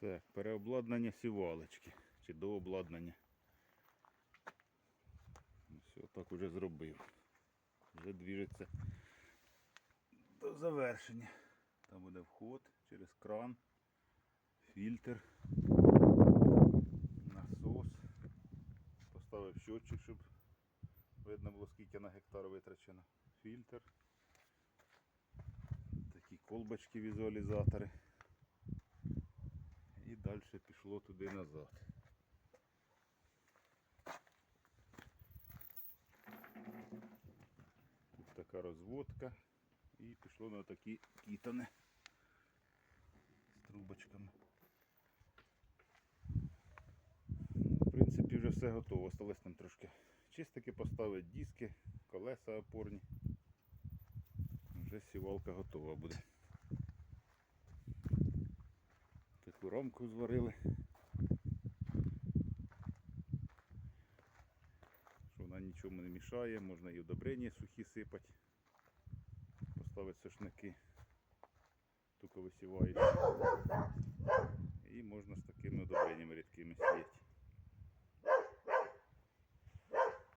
Так, переобладнання сівалочки. Чи до обладнання. Все, так уже зробив. Вже двіжиться до завершення. Там буде вход через кран, фільтр, насос. Поставив щотчик, щоб видно було скільки на гектар витрачено. Фільтр. Такі колбочки візуалізатори. Далі пішло туди назад. Тут така розводка і пішло на такі кітани з трубочками. Ну, В принципі, вже все готово. Осталось там трошки чистики поставити, диски, колеса опорні. Вже сівалка готова буде. Рамку зварили. Що вона нічому не мішає, можна і удобрення сухі сипати. Поставити сошники. Тільки висівають.